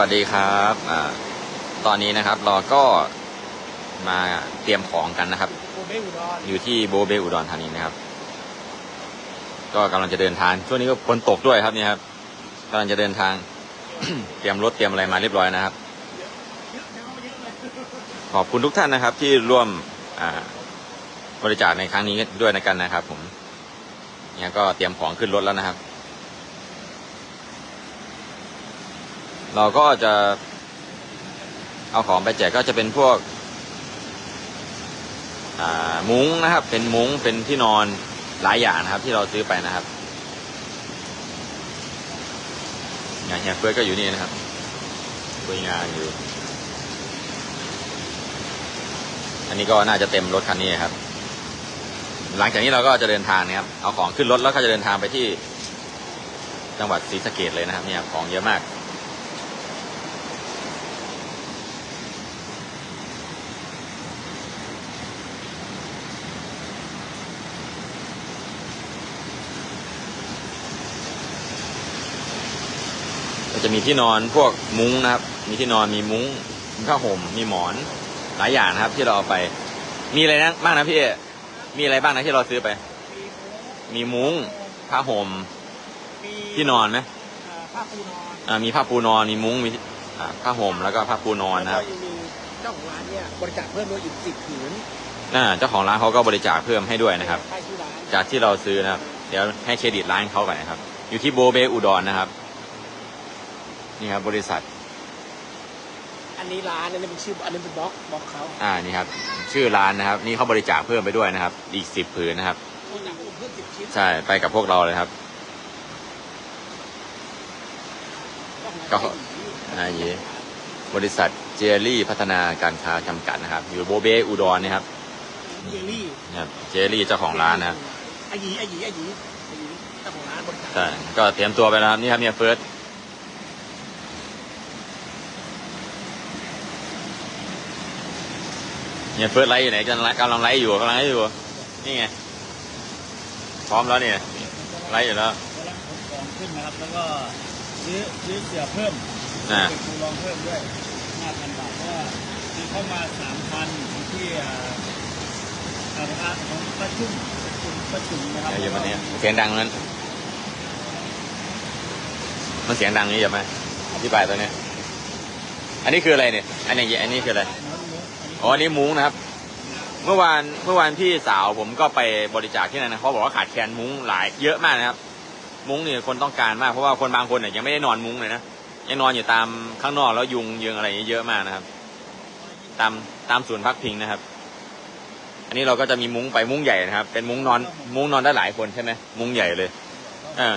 วัสดีครับอตอนนี้นะครับเราก็มาเตรียมของกันนะครับออยู่ที่โบเบอุดรธานีนะครับ ก็กำลังจะเดินทาง ช่วงนี้ก็ฝนตกด้วยครับเนี่ยครับกำลังจะเดินทาง เตรียมรถเตรียมอะไรมาเรียบร้อยนะครับ ขอบคุณทุกท่านนะครับ ที่ร่วมบริจาคในครั้งนี้ด้วยนะกันนะครับ ผมเนี่ยก็เตรียมของขึ้นรถแล้วนะครับ เราก็จะเอาของไปแจกก็จะเป็นพวกมุ้งนะครับ เป็นมุ้งเป็นที่นอนหลายอย่างนะครับ ที่เราซื้อไปนะครับงานเฮียเฟิร์สก็อยู่นี่นะครับคุยงานอยู่ อันนี้ก็น่าจะเต็มรถคันนี้ครับ หลังจากนี้เราก็จะเดินทางนะครับ เอาของขึ้นรถแล้วก็จะเดินทางไปที่จังหวัดศรีสะเกดเลยนะครับ เนี่ยของเยอะมาก ก็จะมีที่นอนพวกมุ้งนะครับ มีที่นอนมีมุ้งมีผ้าห่มมีหมอนหลายอย่างนะครับ ที่เราเอาไป มีอะไรนะบ้างนะพี่เอมีอะไรบ้างนะที่เราซื้อไป มีมุ้งผ้าห่มมีที่นอนไหมอ่าผ้าปูนอนอ่ามีผ้าปูนอนมีมุ้งมีอ่าผ้าห่มแล้วก็ผ้าปูนอนนะครับแล้วก็ยังมีเจ้าของร้านเนี่ยบริจาคเพิ่มด้วยอีกสิบผืนอ่าเจ้าของร้านเขาก็บริจาคเพิ่มให้ด้วยนะครับใต้ชื่อร้านจากที่เราซื้อนะครับ เดี๋ยวให้เครดิตร้านเขาก่อนนะครับ อยู่ที่โบเบอุดรนะครับ นี่ครับบริษัท อันนี้ร้านอันนี้เป็นชื่ออันนี้เป็นบล็อกบล็อกเขาอ่านี่ครับ ชื่อร้านนะครับ นี่เขาบริจาคเพิ่มไปด้วยนะครับ อีกสิบผืนนะครับบริจาคเพิ่มเพิ่มสิบชิ้นใช่ไปกับพวกเราเลยครับก็อ่าเย่บริษัทเจลลี่พัฒนาการค้าจำกัดนะครับ อยู่โบเบอุดรนะครับเยลลี่นะครับเจลลี่เจ้าของร้านนะครับอาหยีอาหยีอาหยีอาหยีเจ้าของร้านบริจาคใช่ก็เตรียมตัวไปแล้วครับนี่ครับเนี่ยเฟิร์ส เนี่ยเฟิร์สไลฟ์อยู่ไหนกำลังกำลังไลฟ์อยู่กำลังไลฟ์อยู่ นี่ไง พร้อมแล้วเนี่ยไลฟ์อยู่แล้วกำลังขนของขึ้นนะครับ แล้วก็ซื้อซื้อเสือเพิ่มอ่าเป็นคูลองเพิ่มด้วย5,000บาทเพราะว่าซื้อเข้ามา3,000ที่อ่าอ่าอ่าของประชุมประชุมประชุมนะครับเดี๋ยวมันเนี่ยเสียงดังนั้น มันเสียงดังนี่อย่ามาอธิบายตัวเนี้ยอันนี้คืออะไรเนี่ย อันนี้อันนี้คืออะไร อ๋ออันนี้มุ้งนะครับ เมื่อวานเมื่อวานพี่สาวผมก็ไปบริจาคที่นั่นนะเขาบอกว่าขาดแคลนมุ้งหลายเยอะมากนะครับ มุ้งเนี่ยคนต้องการมากเพราะว่าคนบางคนเนี่ยยังไม่ได้นอนมุ้งเลยนะยังนอนอยู่ตามข้างนอกแล้วยุงยืงอะไรเยอะมากนะครับ ตามตามศูนย์พักพิงนะครับ อันนี้เราก็จะมีมุ้งไปมุ้งใหญ่นะครับ เป็นมุ้งนอน มุ้งนอนได้หลายคนใช่ไหมมุ้งใหญ่เลยอ่า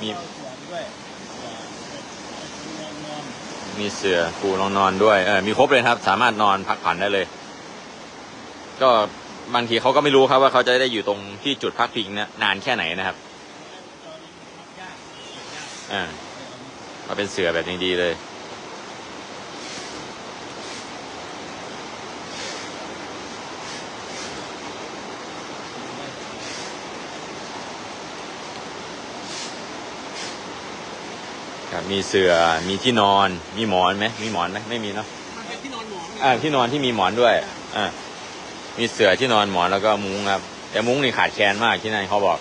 มี มีเสือด้วยเสือเป็นนอน มีเสือปูรองนอนด้วย เออ มีครบเลยครับ สามารถนอนพักผ่อนได้เลย ก็บางทีเขาก็ไม่รู้ครับว่าเขาจะได้อยู่ตรงที่จุดพักพิงเนะนานแค่ไหนนะครับอ่ามาเป็นเสือแบบนี้ดีเลย มีเสือ่อมีที่นอน มีหมอนไหมมีหมอนไหมไม่มีเนาะมันเป็นที่นอนหมอนอ่าที่นอนที่มีหมอนด้วยอ่ามีเสือที่นอนหมอนแล้วก็มุ้งครับ แต่มุ้งนี่ขาดแคลนมากที่นั่นเขาบอก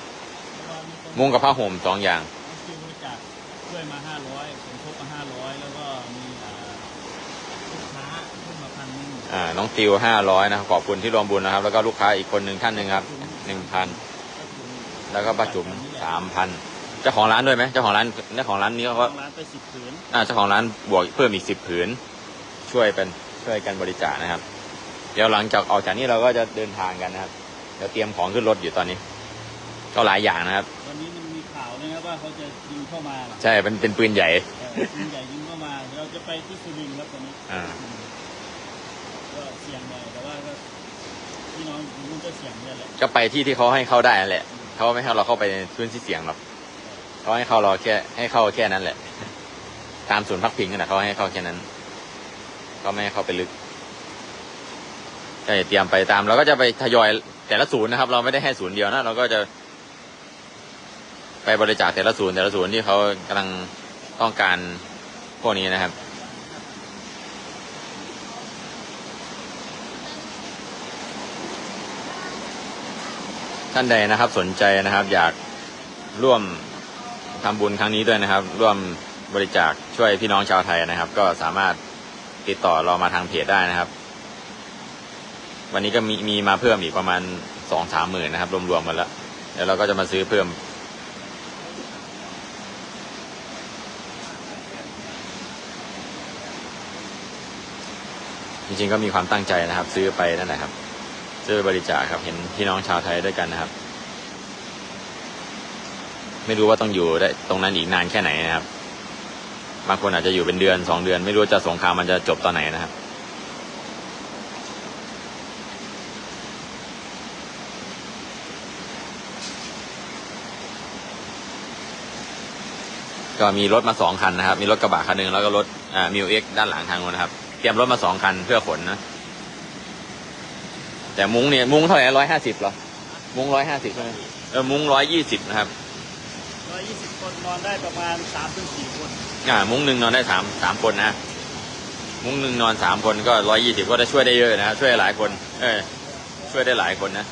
มุ้งกับผ้าห่มสองอย่างซื้อบริจาคช่วยมา500ผมพกมา500แล้วก็มีอ่าลูกค้าขึ้นมาพันหนึงอ่าน้องติวห้าร้อยนะครับขอบคุณที่รวมบุญนะครับ แล้วก็ลูกค้าอีกคนหนึ่งท่านหนึ่งครับหนึ่งพันแล้วก็ป้าจุ๋มสามพัน เจ้าของร้านด้วยไหมเจ้าของร้านเจ้าของร้านนี้เขาก็ทางร้านไปสิบผืนอ่าเจ้าของร้านบวกเพิ่มอีกสิบผืน ช่วยเป็นช่วยกันบริจาคนะครับ เดี๋ยวหลังจากออกจากนี้เราก็จะเดินทางกันนะครับเดี๋ยวเตรียมของขึ้นรถอยู่ตอนนี้ ก็หลายอย่างนะครับตอนนี้มันมีข่าวนะครับว่าเขาจะยิงเข้ามาน่ะใช่เป็นเป็นปืนใหญ่เออยิงใหญ่ยิงเข้ามาเราจะไปที่สุรินทร์ครับตอนนี้อ่าก็เสี่ยงหน่อยแต่ว่าก็พี่น้องอยู่นู้นก็เสี่ยงเนี่ยแหละก็ไปที่ที่เขาให้เข้าได้นั่นแหละเขาไม่ให้เราเข้าไปในพื้นที่เสี่ยงหรอก เขาให้เข้าราแค่ ให้เข้าแค่นั้นแหละ ตามศูนย์พักพิงนั่นะเขาให้เข้าแค่นั้นเขาไม่ให้เข้าไปลึกใช่เตรียมไปตามเราก็จะไปทยอยแต่ละศูนย์นะครับ เราไม่ได้ให้ศูนย์เดียวนะเราก็จะ ไปบริจาคแต่ละศูนย์แต่ละศูนย์ที่เขากำลังต้องการพวกนี้นะครับท่านใดนะครับสนใจนะครับ อยากร่วม ทำบุญครั้งนี้ด้วยนะครับ ร่วมบริจาคช่วยพี่น้องชาวไทยนะครับ ก็สามารถติดต่อเรามาทางเพจได้นะครับ วันนี้ก็มีมีมาเพิ่มอีกประมาณสองสามหมื่นนะครับ รวมๆมาแล้วเดี๋ยวเราก็จะมาซื้อเพิ่มจริงๆก็มีความตั้งใจนะครับ ซื้อไปนั่นแหละครับ ซื้อไปบริจาคครับเห็นพี่น้องชาวไทยด้วยกันนะครับ ไม่รู้ว่าต้องอยู่ได้ตรงนั้นอีกนานแค่ไหนนะครับบางคนอาจจะอยู่เป็นเดือนสองเดือน ไม่รู้จะสงครามมันจะจบตอนไหนนะครับ ก็มีรถมาสองคันนะครับ มีรถกระบะคันหนึ่งแล้วก็รถอ่ามิวเอ็กด้านหลังทางนู้นนะครับ เตรียมรถมาสองคันเพื่อขนนะ แต่มุ้งเนี่ยมุ้งเท่าไหร่ร้อยห้าสิบเหรอ มุ้งร้อยห้าสิบใช่ไหมเออมุ้งร้อยยี่สิบนะครับ คนนอนได้ประมาณสามถึงสี่คนอ่ามุ้งหนึ่งนอนได้สามสามคนนะมุ้งหนึ่งนอนสามคนก็ร้อยยี่สิบก็ได้ช่วยได้เยอะนะช่วยหลายคน เออช่วยได้หลายคนนะ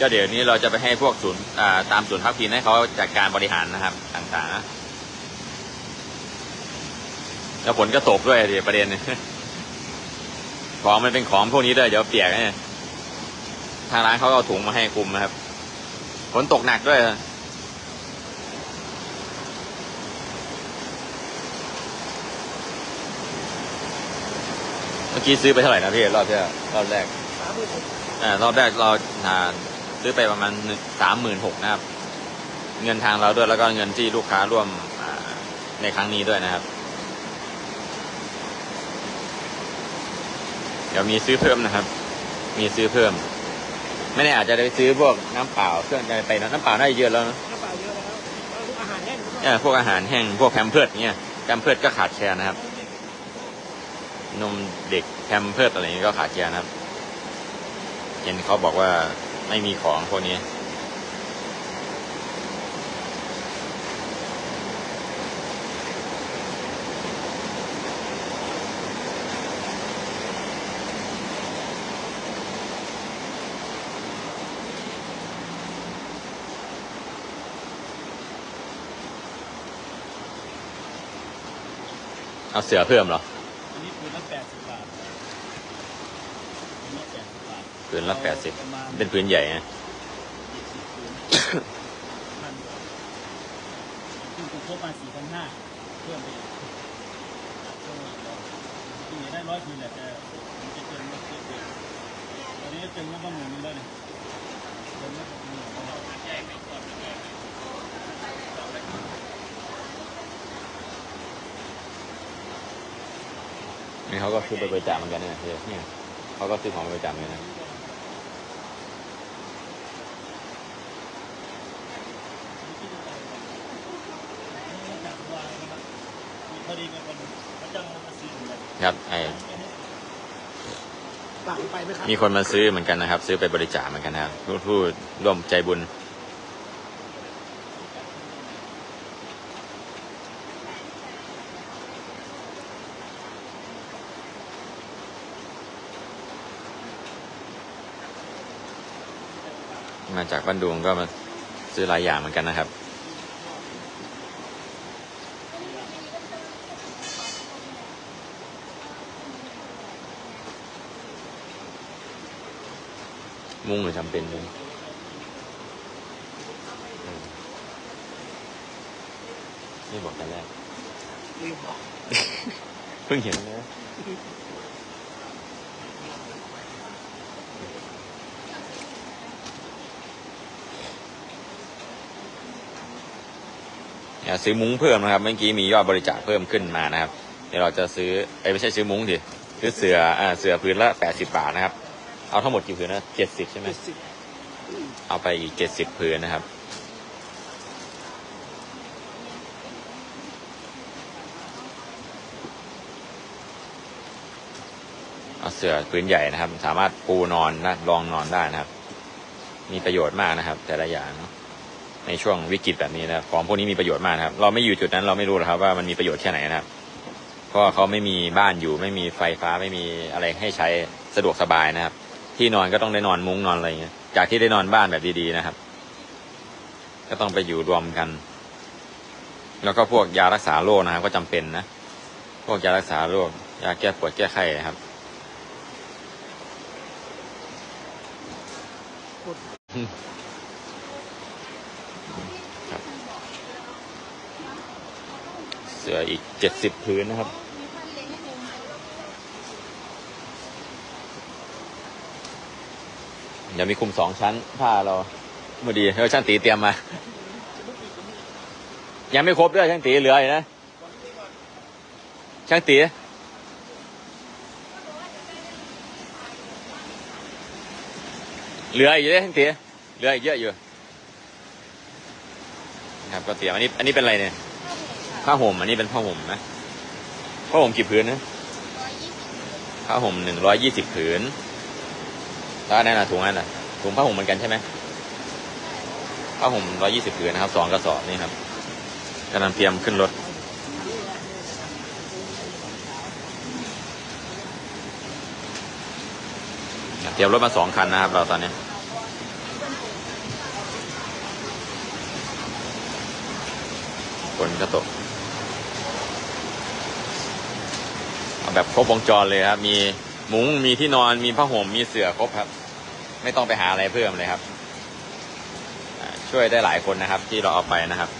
ก็เดี๋ยวนี้เราจะไปให้พวกศูนย์อ่าตามศูนย์พักพิงให้เขาจัดการบริหารนะครับ ต่างๆนะแล้วฝนก็ตกด้วยเดี๋ยวประเด็นเนี่ยของมันเป็นของพวกนี้ด้วยเดี๋ยวเปียกเนี่ยทางร้านเขาเอาถุงมาให้คุมนะครับฝนตกหนักด้วย มื่อกี้ซื้อไปเท่าไหร่นะพี่รอบที่แล้วรอบแรกสามหมื่นหกอ่ารอบแรกเราอ่าซื้อไปประมาณสามหมื่นหกนะครับ เงินทางเราด้วยแล้วก็เงินที่ลูกค้าร่วมอ่าในครั้งนี้ด้วยนะครับ เดี๋ยวมีซื้อเพิ่มนะครับ มีซื้อเพิ่ม ไม่แน่อาจจะได้ซื้อพวกน้ำเปล่าเครื่องใจไปนะน้ำเปล่าน่าจะเยอะแล้วนะน้ำเปล่าเยอะแล้วแล้วอาหารแห้งด้วยเออพวกอาหารแห้งพวกแพมเพิร์ดเนี่ยแพมเพิร์ดก็ขาดแคลนนะครับ นมเด็กแพมเพิร์ดอะไรนี้ก็ขาดแคลนนะครับ เห็นเขาบอกว่าไม่มีของพวกนี้ เอาเสือเพิ่มเหรอ อันนี้คืนละแปดสิบบาทอันนี้แปดสิบบาท ผืนละแปดสิบเป็นผืนใหญ่นะยี่สิบผือกูครบมาสี่พันห้าเพิ่มไปอีกก็ที่ไหนได้ร้อยผืนแหละแต่มันจะเกินมาเกินเกินตอนนี้เกินมาประมาณนึงแล้วเนี่ยเกินมาประมาณนึงแล้วนี่เขาก็ซื้อไปบริจาคเหมือนกันนะเนี่ยเนี่ยเขาก็ซื้อของไปบริจาคเหมือนกันนะ พอดีมีคนพระเจ้ามาซื้อเหมือนกัน ครับไอต่างไปไหมครับมีคนมาซื้อเหมือนกันนะครับ ซื้อไปบริจาคเหมือนกันนะครับผู้ผู้ร่วมใจบุญมาจากบ้านดุงก็มาซื้อหลายอย่างเหมือนกันนะครับ มุ่งหรือจำเป็นมุ้งอืมนี่บอกแต่แรกลืมบอก เพิ่งเห็นนะอย่าซื้อมุ้งเพิ่มนะครับ เมื่อกี้มียอดบริจาคเพิ่มขึ้นมานะครับ เดี๋ยวเราจะซื้อ เอ้ยไม่ใช่ซื้อมุ้งดิ ซื้อเสืออ่าเสือพื้นละแปดสิบาทนะครับ เอาทั้งหมดกี่ผืนนะเจ็ดสิบใช่ไหมเจ็ดสิบเอาไปอีกเจ็ดสิบผืนนะครับ เอาเสือพื้นใหญ่นะครับ สามารถปูนอนนะรองนอนได้นะครับ มีประโยชน์มากนะครับ แต่ละอย่างเนอะในช่วงวิกฤตแบบนี้นะครับของพวกนี้มีประโยชน์มากนะครับ เราไม่อยู่จุดนั้นเราไม่รู้หรอกครับว่ามันมีประโยชน์แค่ไหนนะครับเพราะว่าเขาไม่มีบ้านอยู่ไม่มีไฟฟ้าไม่มีอะไรให้ใช้สะดวกสบายนะครับ ที่นอนก็ต้องได้นอนมุ้งนอนอะไรอย่างเงี้ย จากที่ได้นอนบ้านแบบดีๆนะครับ ก็ต้องไปอยู่รวมกัน แล้วก็พวกยารักษาโรคนะครับ ก็จำเป็นนะ พวกยารักษาโรคยาแก้ปวดแก้ไข้ครับเสืออีกเจ็ดสิบพื้นนะครับ เดี๋ยวมีคุมสองชั้นผ้าเราเมื่อดีเออช่างตีเตรียมมา ยังไม่ครบด้วยช่างตีเหลืออยู่นะ ช่างตีเหลืออีกเยอะช่างตีเหลืออีกเยอะอยู่นะครับก็เตรียมอันนี้ อันนี้เป็นอะไรเนี่ยผ้าห่มอันนี้เป็นผ้าห่มนะผ้าห่มกี่ผืนนะผ้าห่มหนึ่งร้อยยี่สิบผืน แล้วอันนั้นนะถุงนั้นน่ะถุงผ้าห่มเหมือนกันใช่ไหมผ้าห่มร้อยี่สิบผืนนะครับสองกระสอบนี่ครับกำลังเตรียมขึ้นรถเตรียมรถมาสองคันนะครับ เราตอนนี้ฝนก็ตกเอาแบบครบวงจรเลยครับ มี มุ้งมีที่นอนมีผ้าห่มมีเสื่อครบครับ ไม่ต้องไปหาอะไรเพิ่มเลยครับ ช่วยได้หลายคนนะครับ ที่เราเอาไปนะครับ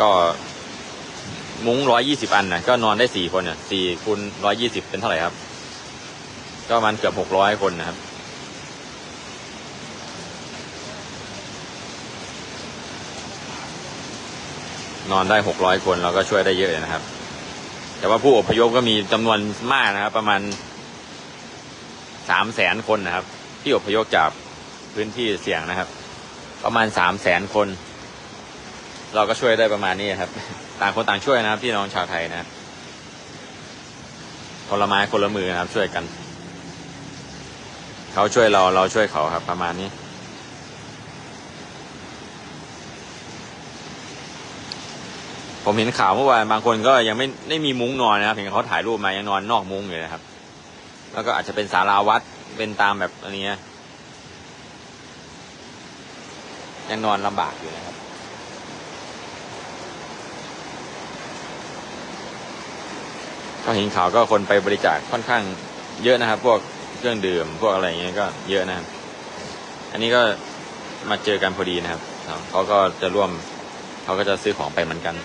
ก็มุ้งร้อยยี่สิบอันนะก็นอนได้สี่คนเนี่ยสี่คูณร้อยยี่สิบเป็นเท่าไหร่ครับ ก็มันเกือบหกร้อยคนนะครับนอนได้หกร้อยคนเราก็ช่วยได้เยอะเลยนะครับ แต่ว่าผู้อพยพก็มีจำนวนมากนะครับ ประมาณสามแสนคนนะครับ ที่อพยพจากพื้นที่เสี่ยงนะครับ ประมาณสามแสนคน เราก็ช่วยได้ประมาณนี้ครับ ต่างคนต่างช่วยนะครับพี่น้องชาวไทยนะคนละไม้คนละมือนะครับ ช่วยกัน เขาช่วยเราเราช่วยเขาครับ ประมาณนี้ ผมเห็นข่าวเมื่อวานบางคนก็ยังไม่ไม่มีมุ้งนอนนะครับเห็นเขาถ่ายรูปมายังนอนนอกมุ้งอยู่นะครับ แล้วก็อาจจะเป็นศาลาวัดเป็นตามแบบอันนี้ยังนอนลำบากอยู่นะครับก็เห็นข่าวก็คนไปบริจาคค่อนข้างเยอะนะครับ พวกเครื่องดื่มพวกอะไรอย่างเงี้ยก็เยอะนะครับ อันนี้ก็มาเจอกันพอดีนะครับเขาก็จะร่วม เขาก็จะซื้อของไปเหมือนกัน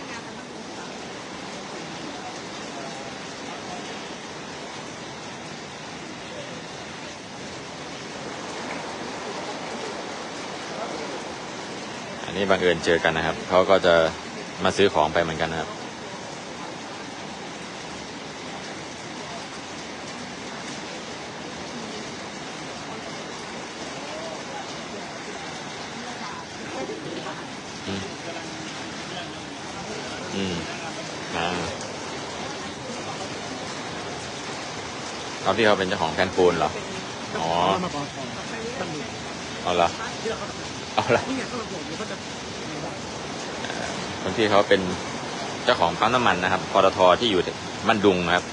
อันนี้บังเอิญเจอกันนะครับ เขาก็จะมาซื้อของไปเหมือนกันนะครับ อืมอืมอ่าเขาที่เขาเป็นเจ้าของแผ่นปูนเหรอ อ๋อมาก่อนของตั้งอยู่เอาละ ล่าคนที่เขาเป็นเจ้าของปั๊มน้ำมันนะครับปตทที่อยู่บ้านดุงนะครับ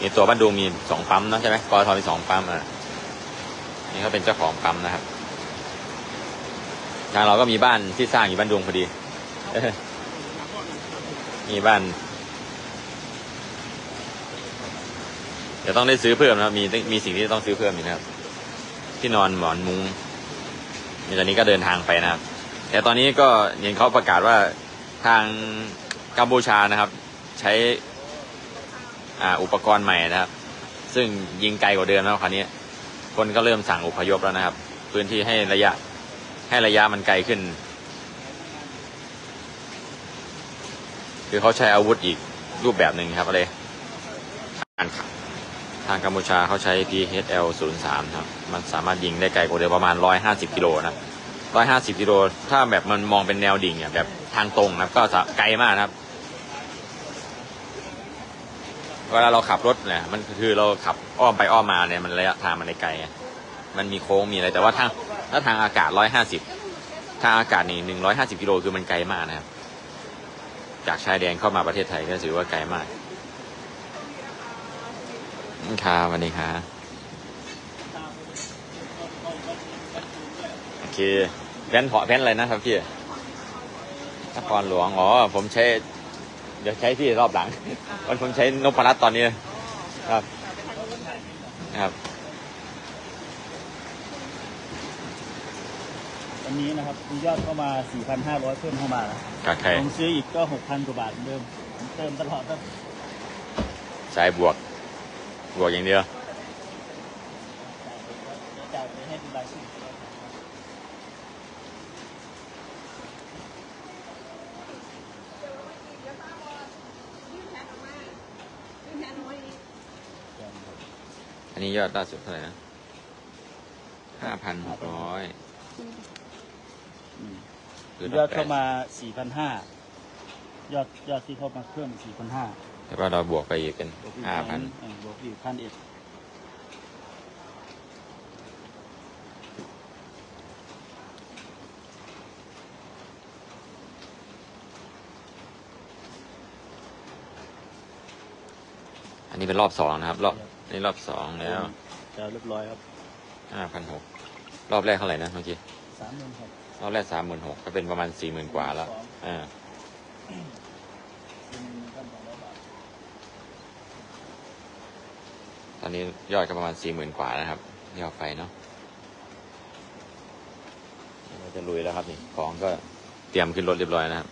มีตัวบ้านดุงมีสองปั๊มนะใช่ไหมปตทมีสองปั๊มอะนี่เขาเป็นเจ้าของปั๊มนะครับทางเราก็มีบ้านที่สร้างอยู่บ้านดุงพอดีมีบ้านเดี๋ยวต้องได้ซื้อเพิ่มนะครับมีมีสิ่งที่ต้องซื้อเพิ่มอีกนะครับ ที่นอนหมอนมุ้ง นี่ตอนนี้ก็เดินทางไปนะครับ แต่ตอนนี้ก็เห็นเขาประกาศว่าทางกัมพูชานะครับ ใช้อุปกรณ์ใหม่นะครับ ซึ่งยิงไกลกว่าเดิมแล้วคราวนี้ คนก็เริ่มสั่งอพยพแล้วนะครับ พื้นที่ให้ระยะให้ระยะมันไกลขึ้น คือเขาใช้อาวุธอีกรูปแบบหนึ่งครับอะไรางกัมพูชาเขาใช้ PHL 0 3ครับ มันสามารถยิงได้ไกลกว่าเดิมประมาณ 150 กิโลนะครับร้อยห้าสิบกิโล ถ้าแบบมันมองเป็นแนวดิ่งเนี่ยแบบทางตรงนะก็จะไกลมากนะครับ เวลาเราขับรถเนี่ยมันคือเราขับอ้อมไปอ้อมมาเนี่ยมันระยะทางมันได้ไกล มันมีโค้งมีอะไร แต่ว่าทางถ้าทางอากาศร้อยห้าสิบถ้าอากาศนี่หนึ่งร้อยห้าสิบกิโลคือมันไกลมากนะครับ จากชายแดนเข้ามาประเทศไทยก็ถือว่าไกลมาก ครับสวัสดีครับโอเคแพนเพาะแพนอะไรนะครับพี่นครหลวงอ๋อผมใช้ เดี๋ยวใช้พี่รอบหลังวันผมใช้นพรัตน์ตอนนี้ครับครับวันนี้นะครับมียอดเข้ามา 4,500 เพิ่มเข้ามานะกับใครผมซื้ออีกก็ 6,000 กว่าบาทเหมือนเดิมผมเติมตลอดครับสายบวก บวกอย่างเดียวจ่ายไปให้ดูรายชื่ออันนี้ยอดล่าสุดเท่าไหร่นะห้าพันหกร้อยอืมคืยอดเข้ามา4,500ยอดยอดที่เข้ามาเพิ่ม4,500 แต่ว่าเราบวกไปอีกเป็นบวกอีกห้าพันเออบวกอีกพันเอ็ดอันนี้เป็นรอบสองนะครับ รอบนี่รอบสองแล้วจะเรียบร้อยครับห้าพันหกรอบแรกเท่าไหร่นะเมื่อกี้สามหมื่นหกรอบแรกสามหมื่นหกก็เป็นประมาณสี่หมื่นกว่าแล้วอ่า เป็นพันสองร้อยบาท ตอนนี้ยอดก็ประมาณสี่หมื่นกว่าแล้วครับยอดไปเนาะเราจะลุยแล้วครับนี่ของก็เตรียมขึ้นรถเรียบร้อยนะครับ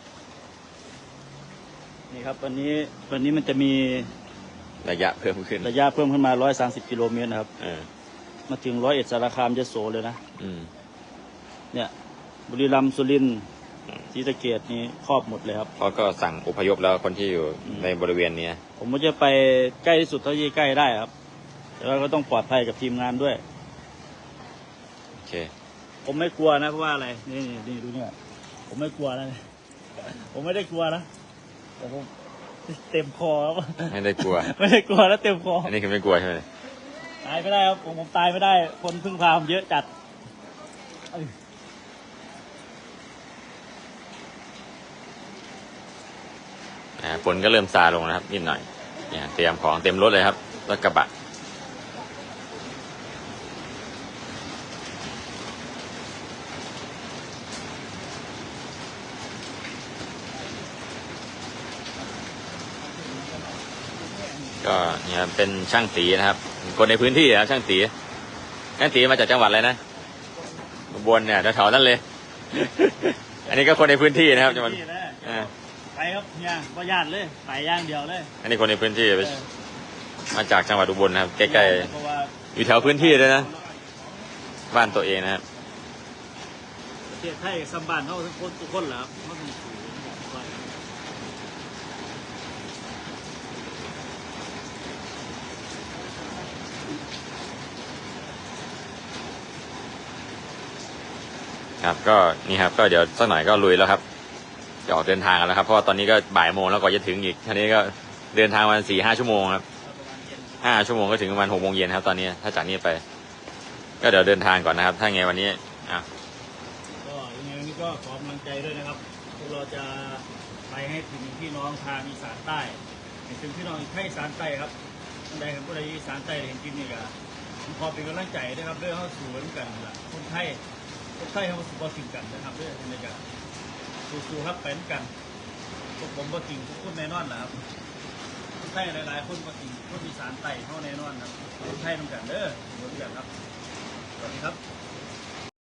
นี่ครับวันนี้วันนี้มันจะมีระยะเพิ่มขึ้นระยะเพิ่มขึ้นมา130กิโลเมตรนะครับเออมาถึงร้อยเอ็ดสารคามยโสเลยนะอืมเนี่ย บุรีรัมย์สุรินทร์ศรีสะเกดนี่ครอบหมดเลยครับเขาก็สั่งอพยพแล้วคนที่อยู่อืมในบริเวณเนี้ยผมก็จะไปใกล้ที่สุดเท่าที่ใกล้ได้ครับ แต่ว่าก็ต้องปลอดภัยกับทีมงานด้วย โอเค ผมไม่กลัวนะเพราะว่าอะไร นี่นี่นี่ดูเนี่ย ผมไม่กลัวนะผมไม่ได้กลัวนะแต่ผมเต็มคอครับไม่ได้กลัว ไม่ได้กลัวแล้วเต็มคอ อันนี้คือไม่กลัวใช่ไหมตายไม่ได้ครับผมผมตายไม่ได้ คนพึ่งพาผมเยอะจัดเอ้ยอ่าฝนก็เริ่มซาลงนะครับนิดหน่อยเนี่ยเตรียมของเต็มรถเลยครับรถกระบะ ก็เนี่ยเป็นช่างตีนะครับ คนในพื้นที่นะครับช่างตีช่างตีมาจากจังหวัดอะไรนะอุบลเนี่ยแถวๆนั้นเลย อันนี้ก็คนในพื้นที่นะครับจังหวัดนี่นะอ่าไปครับเนี่ยก็ญาติเลยไปย่างเดียวเลย อันนี้คนในพื้นที่เออมาจากจังหวัดอุบลนะครับใกล้เพราะว่าๆอยู่แถวพื้นที่เลยนะบ้านตัวเองนะครับประเทศไทยสัมบานเขาทุกคนทุกคนเหรอครับเขาต้องสูงกว่า ครับ ก็นี่ครับก็เดี๋ยวสักหน่อยก็ลุยแล้วครับจะออกเดินทางกันแล้วครับเพราะว่าตอนนี้ก็บ่ายโมงแล้วกว่าจะถึงอีกทีนี้ก็เดินทางวันสี่ห้าชั่วโมงครับห้าชั่วโมงก็ถึงประมาณหกโมงเย็นครับ ตอนนี้ถ้าจากนี้ไป ก็เดี๋ยวเดินทางก่อนนะครับ ถ้าไงวันนี้อะก็ยังไงวันนี้ก็ขอกำลังใจด้วยนะครับพวกเราจะไปให้ถึงพี่น้องทางอีสานใต้ถึงพี่น้องภาคอีสานใต้ครับท่านใดครับผู้ใดอีสานใต้เห็นคลิปนี้ก็ผมขอเป็นกำลังใจด้วยครับเรื่องเข้าสู่กันล่ะคนไทย ใช่ครับบอสิ่งกันนะครับเรื่องในการสู้ๆครับแปด้วยกันพวกผมก็จริงทุกคนแน่นอนนะครับใช่หลายๆคนก็จริงคนอีสานไต่เข้าแน่นอนครับคนไทยต้องกันเด้อเหมือนกันครับสวัสดีครับ